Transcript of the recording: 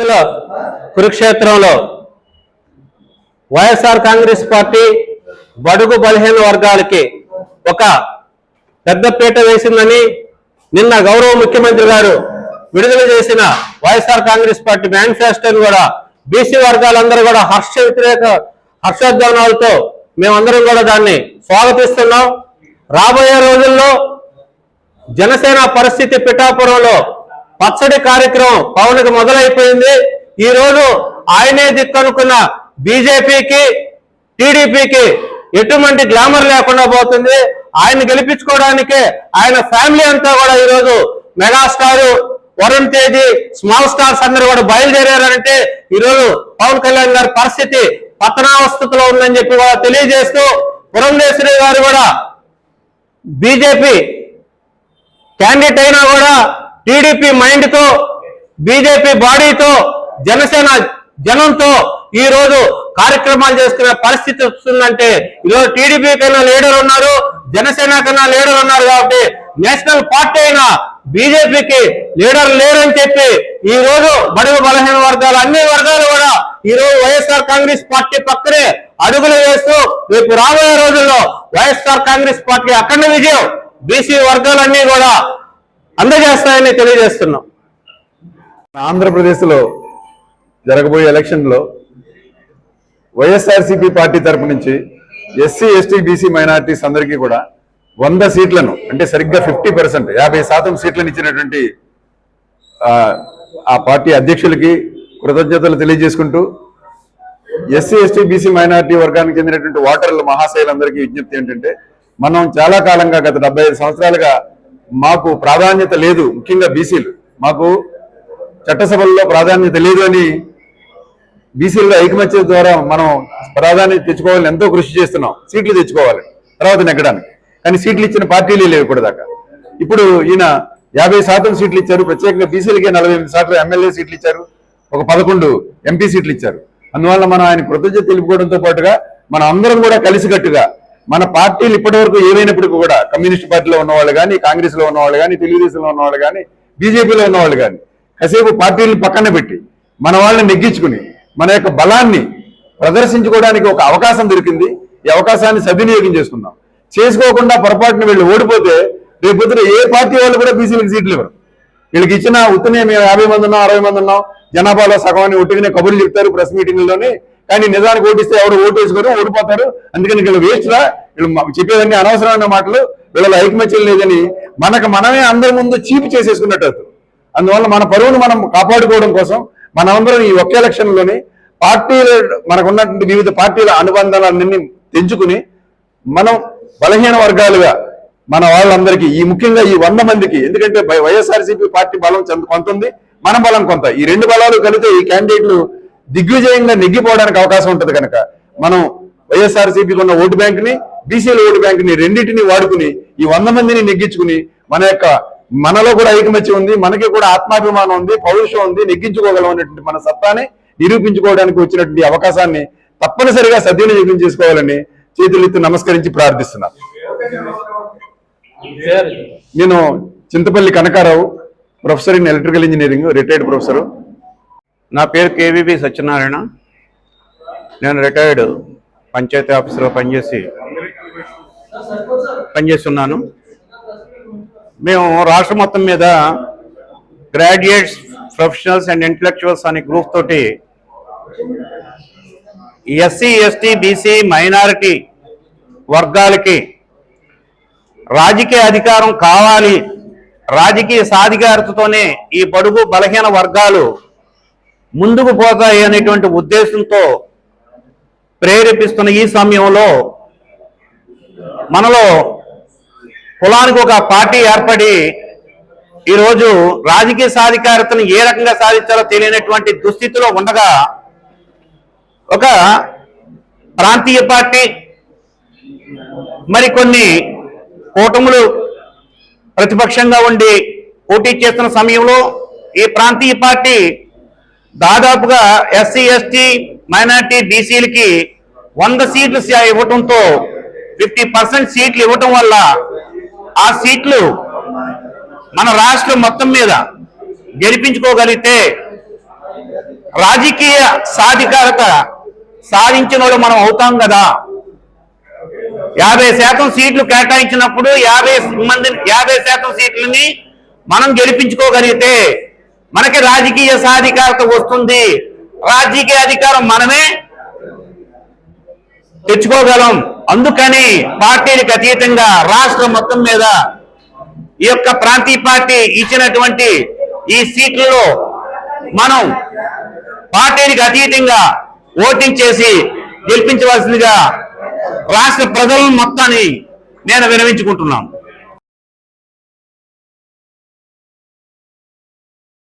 ఎన్నికల కురుక్షేత్రంలో వైఎస్ఆర్ కాంగ్రెస్ పార్టీ బడుగు బలహీన వర్గాలకి ఒక పెద్ద పీట వేసిందని నిన్న గౌరవ ముఖ్యమంత్రి గారు విడుదల చేసిన వైఎస్ఆర్ కాంగ్రెస్ పార్టీ మేనిఫెస్టోని కూడా బీసీ వర్గాలందరూ కూడా హర్ష వ్యతిరేక హర్షోద్గానాలతో మేమందరం కూడా దాన్ని స్వాగతిస్తున్నాం. రాబోయే రోజుల్లో జనసేన పరిస్థితి పిఠాపురంలో పచ్చడి కార్యక్రమం పవన్కి మొదలైపోయింది. ఈ రోజు ఆయనే దిక్కనుకున్న బీజేపీకి టీడీపీకి ఎటువంటి గ్లామర్ లేకుండా పోతుంది. ఆయన గెలిపించుకోవడానికి ఆయన ఫ్యామిలీ అంతా కూడా ఈరోజు megastar Varun Tej small stars అందరూ కూడా బయలుదేరారంటే ఈరోజు పవన్ కళ్యాణ్ గారి పరిస్థితి పతనావస్థితిలో ఉందని చెప్పి కూడా తెలియజేస్తూ పురంధేశ్వరి గారు కూడా బీజేపీ క్యాండిడేట్ అయినా కూడా టీడీపీ మైండ్తో బీజేపీ బాడీతో జనసేన జనంతో ఈ రోజు కార్యక్రమాలు చేసుకునే పరిస్థితి వస్తుందంటే ఈరోజు టీడీపీ కన్నా లీడర్ ఉన్నారు జనసేన కన్నా లీడర్ ఉన్నారు కాబట్టి నేషనల్ పార్టీ అయినా బీజేపీకి లీడర్ లేరని చెప్పి ఈ రోజు బడుగు బలహీన వర్గాలు అన్ని వర్గాలు కూడా ఈ రోజు వైఎస్ఆర్ కాంగ్రెస్ పార్టీ పక్కనే అడుగులు వేస్తూ రేపు రాబోయే రోజుల్లో వైఎస్ఆర్ కాంగ్రెస్ పార్టీ అఖండ విజయం బీసీ వర్గాలన్నీ కూడా అందజేస్తాయని తెలియజేస్తున్నాం. ఆంధ్రప్రదేశ్లో జరగబోయే ఎలక్షన్లో వైఎస్ఆర్సీపీ పార్టీ తరపు నుంచి ఎస్సీ ఎస్టీ బీసీ మైనారిటీస్ అందరికీ కూడా వంద సీట్లను అంటే సరిగ్గా ఫిఫ్టీ పర్సెంట్ యాభై శాతం సీట్లను ఇచ్చినటువంటి ఆ, పార్టీ అధ్యక్షులకి కృతజ్ఞతలు తెలియజేసుకుంటూ ఎస్సీ ఎస్టీ బీసీ మైనారిటీ వర్గానికి చెందినటువంటి ఓటర్ల మహాశైలందరికీ విజ్ఞప్తి ఏంటంటే మనం చాలా కాలంగా గత డెబ్బై ఐదు సంవత్సరాలుగా మాకు ప్రాధాన్యత లేదు ముఖ్యంగా బీసీలు. మాకు చట్టసభల్లో ప్రాధాన్యత లేదు అని బీసీల్లో ఐకమత్యం ద్వారా మనం ప్రాధాన్యత తెచ్చుకోవాలని ఎంతో కృషి చేస్తున్నాం. సీట్లు తెచ్చుకోవాలి తర్వాత నెగ్గడానికి. కానీ సీట్లు ఇచ్చిన పార్టీలే లేవు ఇప్పుడు దాకా ఇప్పుడు ఈయన యాభై శాతం సీట్లు ఇచ్చారు ప్రత్యేకంగా బీసీలకే నలభై ఎనిమిది శాతం ఎమ్మెల్యే సీట్లు ఇచ్చారు ఒక పదకొండు ఎంపీ సీట్లు ఇచ్చారు. అందువల్ల మనం ఆయన కృతజ్ఞత తెలుపుకోవడంతో పాటుగా మనం అందరం కూడా కలిసికట్టుగా మన పార్టీలు ఇప్పటివరకు ఏమైనప్పటికీ కూడా కమ్యూనిస్ట్ పార్టీలో ఉన్నవాళ్ళు కానీ కాంగ్రెస్లో ఉన్నవాళ్ళు కానీ తెలుగుదేశంలో ఉన్నవాళ్ళు కానీ బీజేపీలో ఉన్నవాళ్ళు కానీ కాసేపు పార్టీలను పక్కన పెట్టి మన వాళ్ళని నెగ్గించుకుని మన యొక్క బలాన్ని ప్రదర్శించుకోవడానికి ఒక అవకాశం దొరికింది. ఈ అవకాశాన్ని సద్వినియోగం చేసుకుందాం చేసుకోకుండా పొరపాటున వీళ్ళు ఓడిపోతే రేపు పొద్దున ఏ పార్టీ వాళ్ళు కూడా బీసీలకు సీట్లు ఇవ్వరు. వీళ్ళకి ఇచ్చిన ఉత్తనే మేము యాభై మంది ఉన్నాం అరవై మంది ఉన్నాం జనాభాలో సగం ఒట్టిగానే కబుర్లు చెప్తారు ప్రెస్ మీటింగ్లోనే కానీ నిజానికి ఓటిస్తే ఎవరు ఓటు వేసుకోరు ఓడిపోతారు అందుకని వీళ్ళు వేస్ట్రా వీళ్ళు చెప్పేదాన్ని అనవసరమైన మాటలు. వీళ్ళ ఐకమత్యం లేదని మనకు మనమే అందరి ముందు చీపు చేసేసుకున్నట్టు అందువల్ల మన పరువును మనం కాపాడుకోవడం కోసం మనందరం ఈ ఒకే ఎలక్షన్లోనే పార్టీలు మనకున్నటువంటి వివిధ పార్టీల అనుబంధాలన్నీ తెంచుకుని మనం బలహీన వర్గాలుగా మన వాళ్ళందరికీ ఈ ముఖ్యంగా ఈ వంద మందికి ఎందుకంటే వైఎస్ఆర్సీపీ పార్టీ బలం కొంత ఉంది మన బలం కొంత. ఈ రెండు బలాలు కలిగితే ఈ క్యాండిడేట్లు దిగ్విజయంగా నెగ్గిపోవడానికి అవకాశం ఉంటుంది కనుక మనం వైఎస్ఆర్సీపీకి ఉన్న ఓటు బ్యాంక్ని బీసీల ఓటు బ్యాంక్ని రెండింటిని వాడుకుని ఈ వంద మందిని నెగ్గించుకుని మన యొక్క మనలో కూడా ఐకమత్యం ఉంది మనకి కూడా ఆత్మాభిమానం ఉంది పౌరుషం ఉంది నెగ్గించుకోగలం అనేటువంటి మన సత్తాని నిరూపించుకోవడానికి వచ్చినటువంటి అవకాశాన్ని తప్పనిసరిగా సద్వినియోగం చేసుకోవాలని చేతులెత్తి నమస్కరించి ప్రార్థిస్తున్నాను నేను Chintapalli Kanakarao professor in electrical engineering retired professor. నా పేరు కేవీబీ సత్యనారాయణ. నేను రిటైర్డ్ పంచాయతీ ఆఫీసులో పనిచేసి పనిచేస్తున్నాను. మేము రాష్ట్ర మొత్తం మీద గ్రాడ్యుయేట్స్ ప్రొఫెషనల్స్ అండ్ ఇంటలెక్చువల్స్ అనే గ్రూప్ తోటి ఎస్సీ ఎస్టీ బీసీ మైనారిటీ వర్గాలకి రాజకీయ అధికారం కావాలి రాజకీయ సాధికారతతోనే ఈ బడుగు బలహీన వర్గాలు ముందుకు పోతాయి అనేటువంటి ఉద్దేశంతో ప్రేరేపిస్తున్న ఈ సమయంలో మనలో కులానికి ఒక పార్టీ ఏర్పడి ఈరోజు రాజకీయ సాధికారతను ఏ రకంగా సాధించాలో తెలియనటువంటి దుస్థితిలో ఉండగా ఒక ప్రాంతీయ పార్టీ మరికొన్ని కూటములు ప్రతిపక్షంగా ఉండి పోటీ చేస్తున్న సమయంలో ఈ ప్రాంతీయ పార్టీ దాదాపుగా ఎస్సీ ఎస్టీ మైనార్టీ బీసీలకి వంద సీట్లు ఇవ్వటంతో ఫిఫ్టీ పర్సెంట్ సీట్లు ఇవ్వటం వల్ల ఆ సీట్లు మన రాష్ట్రం మొత్తం మీద గెలిపించుకోగలిగితే రాజకీయ సాధికారత సాధించిన వాళ్ళు మనం అవుతాం కదా. యాభై శాతం సీట్లు కేటాయించినప్పుడు యాభై మంది యాభై శాతం సీట్లని మనం గెలిపించుకోగలిగితే మనకి రాజకీయ సాధికారత వస్తుంది. రాజకీయ అధికారం మనమే తెచ్చుకోగలం. అందుకని పార్టీలకు అతీతంగా రాష్ట్రం మొత్తం మీద ఈ యొక్క ప్రాంతీయ పార్టీ ఇచ్చినటువంటి ఈ సీట్లలో మనం పార్టీలకు అతీతంగా ఓటింగ్ చేసి గెలిపించవలసిందిగా రాష్ట్ర ప్రజలను మొత్తాన్ని నేను వినవించుకుంటున్నాను.